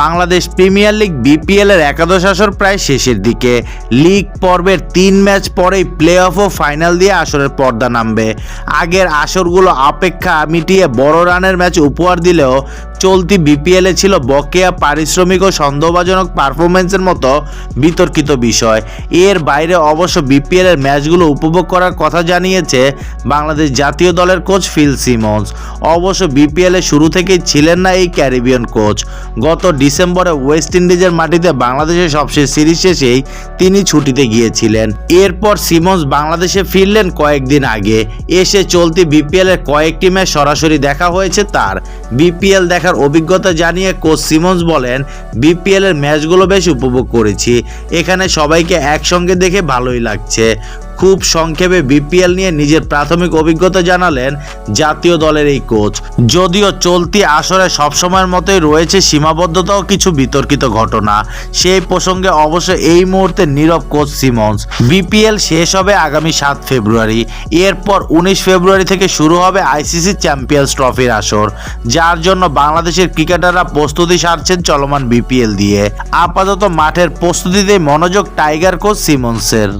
Bangladesh premier league BPL এর একাদশ আসর প্রায় শেষের দিকে। লিগ পর্বের তিন ম্যাচ পরেই প্লে অফ ও ফাইনাল দিয়ে আসরের পর্দা নামবে। আগের আসরগুলো অপেক্ষা মিটিয়ে বড় রানের ম্যাচ উপহার দিলেও চলতি বিপিএলে ছিল বকেয়া পারিশ্রমিক ও সন্দেহভাজনক পারফরমেন্সের মতো বিতর্কিত বিষয়। এর বাইরে অবশ্য বিপিএল এর ম্যাচগুলো উপভোগ করার কথা জানিয়েছে বাংলাদেশ জাতীয় দলের কোচ ফিল সিমন্স। অবশ্য বিপিএল শুরু থেকেই ছিলেন না এই ক্যারিবিয়ান কোচ। গত ডিসেম্বরে ওয়েস্ট ইন্ডিজের মাটিতে বাংলাদেশের সবশেষ সিরিজ শেষেই তিনি ছুটিতে গিয়েছিলেন। এরপর সিমন্স বাংলাদেশে ফিরলেন কয়েকদিন আগে। এসে চলতি বিপিএল এর কয়েকটি ম্যাচ সরাসরি দেখা হয়েছে তার। বিপিএল দেখার অভিজ্ঞতা জানিয়ে কোচ সিমন্স বলেন বিপিএল এর ম্যাচগুলো বেশ উপভোগ করেছি। এখানে সবাইকে একসঙ্গে দেখে ভালোই লাগছে। খুব সংক্ষেপে বিপিএল নিয়ে নিজের প্রাথমিক অভিজ্ঞতা জানালেন জাতীয় দলের এই কোচ। যদিও চলতি আসরে সবসময়ের মতোই রয়েছে সীমাবদ্ধতাও কিছু বিতর্কিত ঘটনা। সেই প্রসঙ্গে অবশ্য এই মুহূর্তে নীরব কোচ সিমন্স। বিপিএল শেষ হবে আগামী সাত ফেব্রুয়ারি। এরপর উনিশ ফেব্রুয়ারি থেকে শুরু হবে আইসিসি চ্যাম্পিয়ন্স ট্রফির আসর। যার জন্য বাংলাদেশের ক্রিকেটাররা প্রস্তুতি সারছেন চলমান বিপিএল দিয়ে। আপাতত মাঠের প্রস্তুতিতে মনোযোগ টাইগার কোচ সিমন্সের।